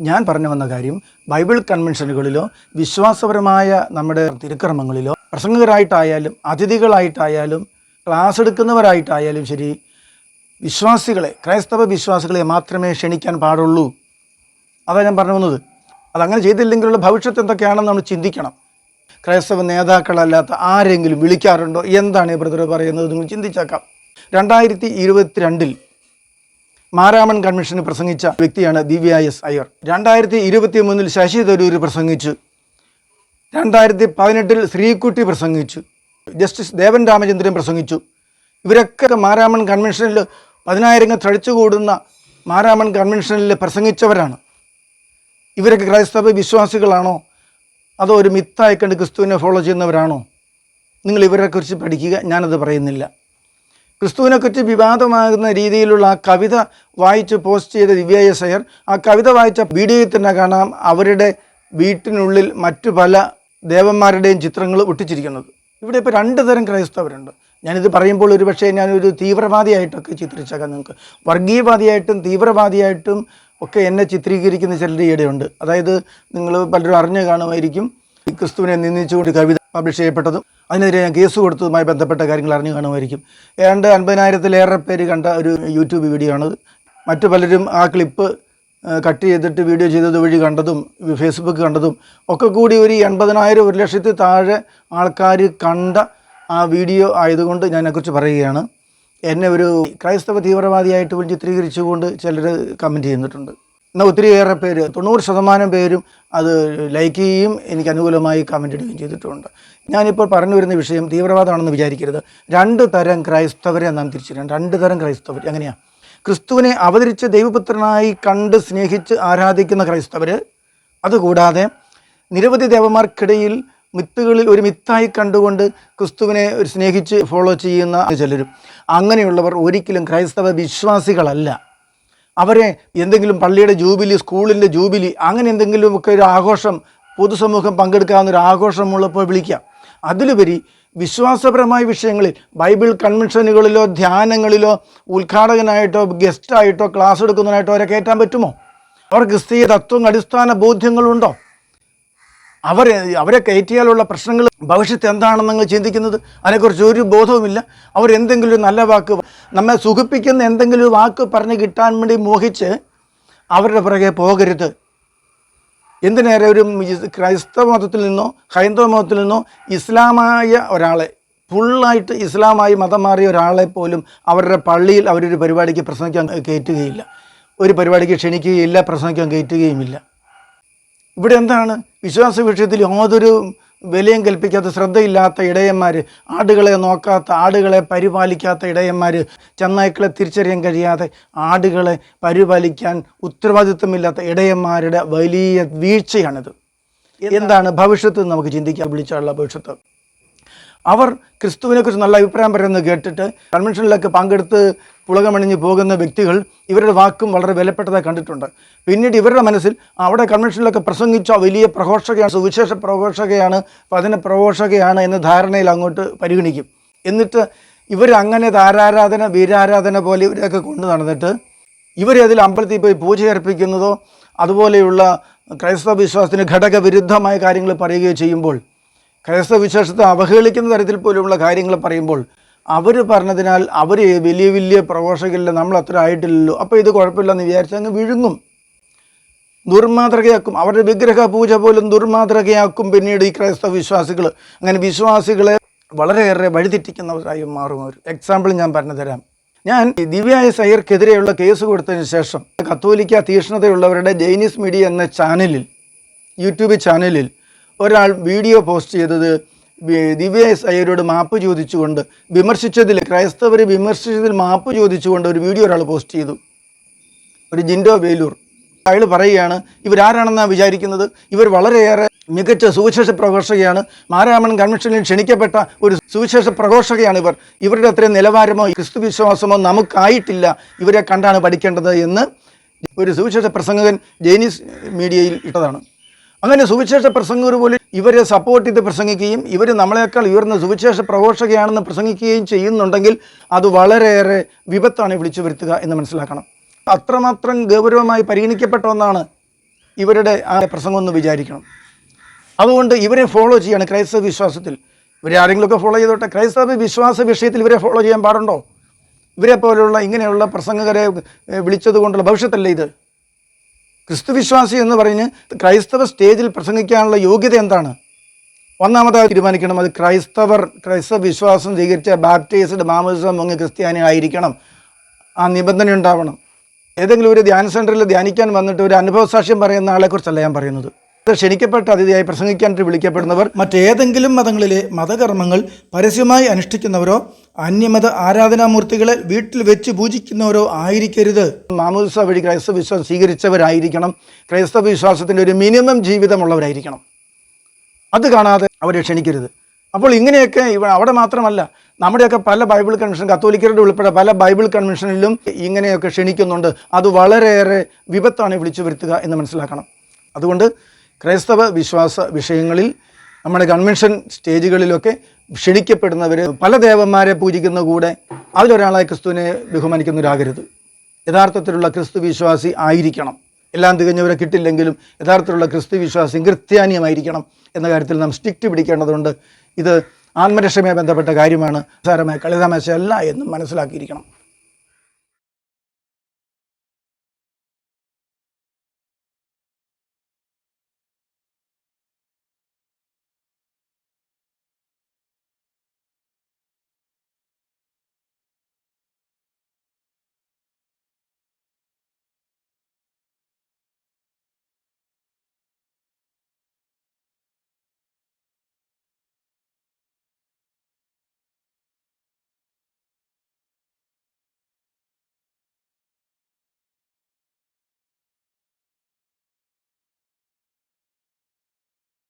ഞാൻ പറഞ്ഞു വന്ന കാര്യം ബൈബിൾ കൺവെൻഷനുകളിലോ വിശ്വാസപരമായ നമ്മുടെ തിരുക്രമങ്ങളിലോ പ്രസംഗകരായിട്ടായാലും അതിഥികളായിട്ടായാലും ക്ലാസ് എടുക്കുന്നവരായിട്ടായാലും ശരി വിശ്വാസികളെ ക്രൈസ്തവ വിശ്വാസികളെ മാത്രമേ ക്ഷണിക്കാൻ പാടുള്ളൂ. അതാണ് ഞാൻ പറഞ്ഞു വന്നത്. അതങ്ങനെ ചെയ്തില്ലെങ്കിലുള്ള ഭവിഷ്യത്ത് എന്തൊക്കെയാണെന്ന് നമ്മൾ ചിന്തിക്കണം. ക്രൈസ്തവ നേതാക്കളല്ലാത്ത ആരെങ്കിലും വിളിക്കാറുണ്ടോ? എന്താണ് ഈ ബ്രദർ പറയുന്നത്? നിങ്ങൾ ചിന്തിച്ചേക്കാം. രണ്ടായിരത്തി ഇരുപത്തിരണ്ടിൽ മാരാമൺ കൺവെൻഷന് പ്രസംഗിച്ച വ്യക്തിയാണ് ദിവ്യ എസ് അയ്യർ. രണ്ടായിരത്തി ഇരുപത്തി മൂന്നിൽ ശശി തരൂർ പ്രസംഗിച്ചു. രണ്ടായിരത്തി പതിനെട്ടിൽ ശ്രീകുട്ടി പ്രസംഗിച്ചു. ജസ്റ്റിസ് ദേവൻ രാമചന്ദ്രൻ പ്രസംഗിച്ചു. ഇവരൊക്കെ മാരാമൺ കൺവെൻഷനിൽ പതിനായിരങ്ങൾ തഴിച്ചുകൂടുന്ന മാരാമൺ കൺവെൻഷനിൽ പ്രസംഗിച്ചവരാണ്. ഇവരൊക്കെ ക്രൈസ്തവ വിശ്വാസികളാണോ? അതോ ഒരു മിത്തായി കണ്ട് ക്രിസ്തുവിനെ ഫോളോ ചെയ്യുന്നവരാണോ? നിങ്ങൾ ഇവരെക്കുറിച്ച് പഠിക്കുക ഞാനത് പറയുന്നില്ല. ക്രിസ്തുവിനെക്കുറിച്ച് വിവാദമാകുന്ന രീതിയിലുള്ള ആ കവിത വായിച്ച് പോസ്റ്റ് ചെയ്ത ദിവ്യ ആ കവിത വായിച്ച വീഡിയോയിൽ തന്നെ കാണാം അവരുടെ വീട്ടിനുള്ളിൽ മറ്റു പല ദേവന്മാരുടെയും ചിത്രങ്ങൾ ഒട്ടിച്ചിരിക്കുന്നത്. ഇവിടെ ഇപ്പോൾ രണ്ട് തരം ക്രൈസ്തവരുണ്ട്. ഞാനിത് പറയുമ്പോൾ ഒരു പക്ഷേ ഞാനൊരു തീവ്രവാദിയായിട്ടൊക്കെ ചിത്രിച്ചേക്കാം നിങ്ങൾക്ക്. വർഗീയവാദിയായിട്ടും തീവ്രവാദിയായിട്ടും ഒക്കെ എന്നെ ചിത്രീകരിക്കുന്ന ചിലരുടെ ഇടയുണ്ട് അതായത് നിങ്ങൾ പലരും അറിഞ്ഞു കാണുമായിരിക്കും ക്രിസ്തുവിനെ നിന്ദിച്ചുകൊണ്ട് കവിത പബ്ലിഷ് ചെയ്യപ്പെട്ടതും അതിനെതിരെ ഞാൻ കേസ് കൊടുത്തതുമായി ബന്ധപ്പെട്ട കാര്യങ്ങൾ അറിഞ്ഞു കാണുമായിരിക്കും. ഏതാണ്ട് അൻപതിനായിരത്തിലേറെ പേര് കണ്ട ഒരു യൂട്യൂബ് വീഡിയോ ആണത് മറ്റു പലരും ആ ക്ലിപ്പ് കട്ട് ചെയ്തിട്ട് വീഡിയോ ചെയ്തത് വഴി കണ്ടതും ഫേസ്ബുക്ക് കണ്ടതും ഒക്കെ കൂടി ഒരു എൺപതിനായിരം ഒരു ലക്ഷത്തിൽ താഴെ ആൾക്കാർ കണ്ട ആ വീഡിയോ ആയതുകൊണ്ട് ഞാനെക്കുറിച്ച് പറയുകയാണ്. എന്നെ ഒരു ക്രൈസ്തവ തീവ്രവാദിയായിട്ട് പോലും ചിത്രീകരിച്ചുകൊണ്ട് ചിലർ കമന്റ് ചെയ്യുന്നിട്ടുണ്ട് എന്നാൽ ഒത്തിരിയേറെ പേര് തൊണ്ണൂറ് ശതമാനം പേരും അത് ലൈക്ക് ചെയ്യുകയും എനിക്ക് അനുകൂലമായി കമന്റ് ഇടുകയും ചെയ്തിട്ടുണ്ട്. ഞാനിപ്പോൾ പറഞ്ഞു വരുന്ന വിഷയം തീവ്രവാദമാണെന്ന് വിചാരിക്കരുത്. രണ്ട് തരം ക്രൈസ്തവരെ നാം തിരിച്ചറിയണം രണ്ട് തരം ക്രൈസ്തവർ. എങ്ങനെയാണ് ക്രിസ്തുവിനെ അവതരിച്ച് ദൈവപുത്രനായി കണ്ട് സ്നേഹിച്ച് ആരാധിക്കുന്ന ക്രൈസ്തവർ അതുകൂടാതെ നിരവധി ദേവന്മാർക്കിടയിൽ മിത്തുകളിൽ ഒരു മിത്തായി കണ്ടുകൊണ്ട് ക്രിസ്തുവിനെ സ്നേഹിച്ച് ഫോളോ ചെയ്യുന്ന ചിലരും. അങ്ങനെയുള്ളവർ ഒരിക്കലും ക്രൈസ്തവ വിശ്വാസികളല്ല. അവരെ എന്തെങ്കിലും പള്ളിയുടെ ജൂബിലി സ്കൂളിന്റെ ജൂബിലി അങ്ങനെ എന്തെങ്കിലുമൊക്കെ ഒരു ആഘോഷം പൊതുസമൂഹം പങ്കെടുക്കാവുന്ന ഒരു ആഘോഷമുള്ളപ്പോൾ വിളിക്കാം. അതിലുപരി വിശ്വാസപരമായ വിഷയങ്ങളിൽ ബൈബിൾ കൺവെൻഷനുകളിലോ ധ്യാനങ്ങളിലോ ഉദ്ഘാടകനായിട്ടോ ഗസ്റ്റായിട്ടോ ക്ലാസ് എടുക്കുന്നതിനായിട്ടോ അവരെ കയറ്റാൻ പറ്റുമോ? അവർ ക്രിസ്തീയ തത്വം അടിസ്ഥാന ബോധ്യങ്ങളുണ്ടോ? അവരെ അവരെ കയറ്റിയാലുള്ള പ്രശ്നങ്ങൾ ഭവിഷ്യത്ത് എന്താണെന്ന് നിങ്ങൾ ചിന്തിക്കുന്നത്? അതിനെക്കുറിച്ച് ഒരു ബോധവുമില്ല. അവർ എന്തെങ്കിലും ഒരു നല്ല വാക്ക് നമ്മെ സുഖിപ്പിക്കുന്ന എന്തെങ്കിലും ഒരു വാക്ക് പറഞ്ഞ് കിട്ടാൻ വേണ്ടി മോഹിച്ച് അവരുടെ പുറകെ പോകരുത്. എന്തിനേറെ ഒരു ക്രൈസ്തവ മതത്തിൽ നിന്നോ ഹൈന്ദവ മതത്തിൽ നിന്നോ ഇസ്ലാമായ ഒരാളെ ഫുള്ളായിട്ട് ഇസ്ലാമായി മതം മാറിയ ഒരാളെ പോലും അവരുടെ പള്ളിയിൽ അവരൊരു പരിപാടിക്ക് പ്രസംഗിക്കാൻ കയറ്റുകയില്ല. ഒരു പരിപാടിക്ക് ക്ഷണിക്കുകയില്ല പ്രസംഗിക്കാൻ കയറ്റുകയുമില്ല. ഇവിടെ എന്താണ്? വിശ്വാസ വിഷയത്തിൽ യാതൊരു വിലയും കൽപ്പിക്കാത്ത ശ്രദ്ധയില്ലാത്ത ഇടയന്മാർ ആടുകളെ നോക്കാത്ത ആടുകളെ പരിപാലിക്കാത്ത ഇടയന്മാർ ചെന്നായ്ക്കളെ തിരിച്ചറിയാൻ കഴിയാതെ ആടുകളെ പരിപാലിക്കാൻ ഉത്തരവാദിത്വമില്ലാത്ത ഇടയന്മാരുടെ വലിയ വീഴ്ചയാണിത്. എന്താണ്? ഭവിഷ്യത്ത് നമുക്ക് ചിന്തിക്കാൻ വിളിച്ചുള്ള ഭവിഷ്യത്ത്. അവർ ക്രിസ്തുവിനെക്കുറിച്ച് നല്ല അഭിപ്രായം പറയുന്നത് കേട്ടിട്ട് കൺവെൻഷനിലൊക്കെ പങ്കെടുത്ത് പുളകമണിഞ്ഞ് പോകുന്ന വ്യക്തികൾ ഇവരുടെ വാക്കും വളരെ വിലപ്പെട്ടതായി കണ്ടിട്ടുണ്ട്. പിന്നീട് ഇവരുടെ മനസ്സിൽ അവിടെ കൺവെൻഷനിലൊക്കെ പ്രസംഗിച്ച വലിയ പ്രഘോഷകയാണ് സുവിശേഷ പ്രഘോഷകയാണ് വചന പ്രഘോഷകയാണ് എന്ന ധാരണയിൽ അങ്ങോട്ട് പരിഗണിക്കും. എന്നിട്ട് ഇവർ അങ്ങനെ താരാരാധന വീരാരാധന പോലെ ഇവരെയൊക്കെ കൊണ്ടു നടന്നിട്ട് ഇവരെ അതിൽ അമ്പലത്തിൽ പോയി പൂജ അർപ്പിക്കുന്നതോ അതുപോലെയുള്ള ക്രൈസ്തവ വിശ്വാസത്തിന് ഘടകവിരുദ്ധമായ കാര്യങ്ങൾ പറയുകയോ ചെയ്യുമ്പോൾ ക്രൈസ്തവ വിശേഷത്തെ അവഹേളിക്കുന്ന തരത്തിൽ പോലുമുള്ള കാര്യങ്ങൾ പറയുമ്പോൾ അവർ പറഞ്ഞതിനാൽ അവർ വലിയ വലിയ പ്രഘോഷകരില്ല നമ്മൾ അത്ര ആയിട്ടില്ലല്ലോ. അപ്പോൾ ഇത് കുഴപ്പമില്ലെന്ന് വിചാരിച്ച് അങ്ങ് വിഴുങ്ങും. ദുർമാതൃകയാക്കും. അവരുടെ വിഗ്രഹ പൂജ പോലും ദുർമാതൃകയാക്കും പിന്നീട് ഈ ക്രൈസ്തവ വിശ്വാസികൾ. അങ്ങനെ വിശ്വാസികളെ വളരെയേറെ വഴിതെറ്റിക്കുന്നവരായി മാറും അവർ. എക്സാമ്പിൾ ഞാൻ പറഞ്ഞുതരാം. ഞാൻ ദിവ്യായ സയ്യർക്കെതിരെയുള്ള കേസ് കൊടുത്തതിന് ശേഷം കത്തോലിക്ക തീഷ്ണതയുള്ളവരുടെ ജൈനീസ് മീഡിയ എന്ന ചാനലിൽ യൂട്യൂബ് ചാനലിൽ ഒരാൾ വീഡിയോ പോസ്റ്റ് ചെയ്തത് ദിവ്യ അയ്യരോട് മാപ്പ് ചോദിച്ചുകൊണ്ട് വിമർശിച്ചതിൽ ക്രൈസ്തവരെ വിമർശിച്ചതിൽ മാപ്പ് ചോദിച്ചുകൊണ്ട് ഒരു വീഡിയോ ഒരാൾ പോസ്റ്റ് ചെയ്തു. ഒരു ജിൻഡോ വേലൂർ. അയാൾ പറയുകയാണ് ഇവരാരാണെന്നാണ് വിചാരിക്കുന്നത്? ഇവർ വളരെയേറെ മികച്ച സുവിശേഷ പ്രഘോഷകയാണ്. മാരാമൺ കൺവെൻഷനിൽ ക്ഷണിക്കപ്പെട്ട ഒരു സുവിശേഷ പ്രഘോഷകയാണ് ഇവർ. ഇവരുടെ അത്രയും നിലവാരമോ ക്രിസ്തു വിശ്വാസമോ നമുക്കായിട്ടില്ല. ഇവരെ കണ്ടാണ് പഠിക്കേണ്ടത് എന്ന് ഒരു സുവിശേഷ പ്രസംഗകൻ ജൈനീസ് മീഡിയയിൽ ഇട്ടതാണ്. അങ്ങനെ സുവിശേഷ പ്രസംഗർ പോലും ഇവരെ സപ്പോർട്ട് ചെയ്ത് പ്രസംഗിക്കുകയും ഇവർ നമ്മളെക്കാൾ ഉയർന്ന സുവിശേഷ പ്രഘോഷകയാണെന്ന് പ്രസംഗിക്കുകയും ചെയ്യുന്നുണ്ടെങ്കിൽ അത് വളരെയേറെ വിപത്താണ് വിളിച്ചു വരുത്തുക എന്ന് മനസ്സിലാക്കണം. അത്രമാത്രം ഗൗരവമായി പരിഗണിക്കപ്പെട്ട ഒന്നാണ് ഇവരുടെ ആ പ്രസംഗം എന്ന് വിചാരിക്കണം. അതുകൊണ്ട് ഇവരെ ഫോളോ ചെയ്യാണ് ക്രൈസ്തവ വിശ്വാസത്തിൽ. ഇവരെ ആരെങ്കിലുമൊക്കെ ഫോളോ ചെയ്തോട്ടെ. ക്രൈസ്തവ വിശ്വാസ വിഷയത്തിൽ ഇവരെ ഫോളോ ചെയ്യാൻ പാടുണ്ടോ? ഇവരെ പോലെയുള്ള ഇങ്ങനെയുള്ള പ്രസംഗകരെ വിളിച്ചതുകൊണ്ടുള്ള വിളിച്ചത് കൊണ്ടുള്ള ഭവിഷ്യത്തല്ലേ ഇത്? ക്രിസ്തുവിശ്വാസി എന്ന് പറഞ്ഞ് ക്രൈസ്തവ സ്റ്റേജിൽ പ്രസംഗിക്കാനുള്ള യോഗ്യത എന്താണ്? ഒന്നാമതായി തീരുമാനിക്കണം. അത് ക്രൈസ്തവർ ക്രൈസ്തവ വിശ്വാസം സ്വീകരിച്ച ബാപ്റ്റൈസ്ഡ് മാമോസം മുങ്ങി ക്രിസ്ത്യാനി ആയിരിക്കണം. ആ നിബന്ധന ഉണ്ടാവണം. ഏതെങ്കിലും ഒരു ധ്യാന സെന്ററിൽ ധ്യാനിക്കാൻ വന്നിട്ട് ഒരു അനുഭവ സാക്ഷ്യം പറയുന്ന ആളെക്കുറിച്ചല്ല ഞാൻ പറയുന്നത്. ക്ഷണിക്കപ്പെട്ട അതിഥിയായി പ്രസംഗിക്കാനായിട്ട് വിളിക്കപ്പെടുന്നവർ മറ്റേതെങ്കിലും മതങ്ങളിലെ മതകർമ്മങ്ങൾ പരസ്യമായി അനുഷ്ഠിക്കുന്നവരോ അന്യമത ആരാധനാമൂർത്തികളെ വീട്ടിൽ വെച്ച് പൂജിക്കുന്നവരോ ആയിരിക്കരുത്. മാമോദിസ വഴി ക്രൈസ്തവ വിശ്വാസം സ്വീകരിച്ചവരായിരിക്കണം. ക്രൈസ്തവ വിശ്വാസത്തിന്റെ ഒരു മിനിമം ജീവിതമുള്ളവരായിരിക്കണം. അത് കാണാതെ അവരെ ക്ഷണിക്കരുത്. അപ്പോൾ ഇങ്ങനെയൊക്കെ ഇവ അവിടെ മാത്രമല്ല നമ്മുടെയൊക്കെ പല ബൈബിൾ കൺവെൻഷൻ കത്തോലിക്കരുടെ ഉൾപ്പെടെ പല ബൈബിൾ കൺവെൻഷനിലും ഇങ്ങനെയൊക്കെ ക്ഷണിക്കുന്നുണ്ട്. അത് വളരെയേറെ വിപത്താണ് വിളിച്ചു വരുത്തുക എന്ന് മനസ്സിലാക്കണം. അതുകൊണ്ട് ക്രൈസ്തവ വിശ്വാസ വിഷയങ്ങളിൽ നമ്മുടെ കൺവെൻഷൻ സ്റ്റേജുകളിലൊക്കെ ക്ഷണിക്കപ്പെടുന്നവർ പല ദേവന്മാരെ പൂജിക്കുന്ന കൂടെ അതിലൊരാളായി ക്രിസ്തുവിനെ ബഹുമാനിക്കുന്നവരാകരുത്. യഥാർത്ഥത്തിലുള്ള ക്രിസ്തു വിശ്വാസി ആയിരിക്കണം. എല്ലാം തികഞ്ഞവരെ കിട്ടില്ലെങ്കിലും യഥാർത്ഥത്തിലുള്ള ക്രിസ്തു വിശ്വാസി കൃത്യാനിയമായിരിക്കണം എന്ന കാര്യത്തിൽ നാം സ്ട്രിക്റ്റ് പിടിക്കേണ്ടതുണ്ട്. ഇത് ആത്മരക്ഷയുമായി ബന്ധപ്പെട്ട കാര്യമാണ്. സാരമായ കളിതാമശയല്ല എന്നും മനസ്സിലാക്കിയിരിക്കണം.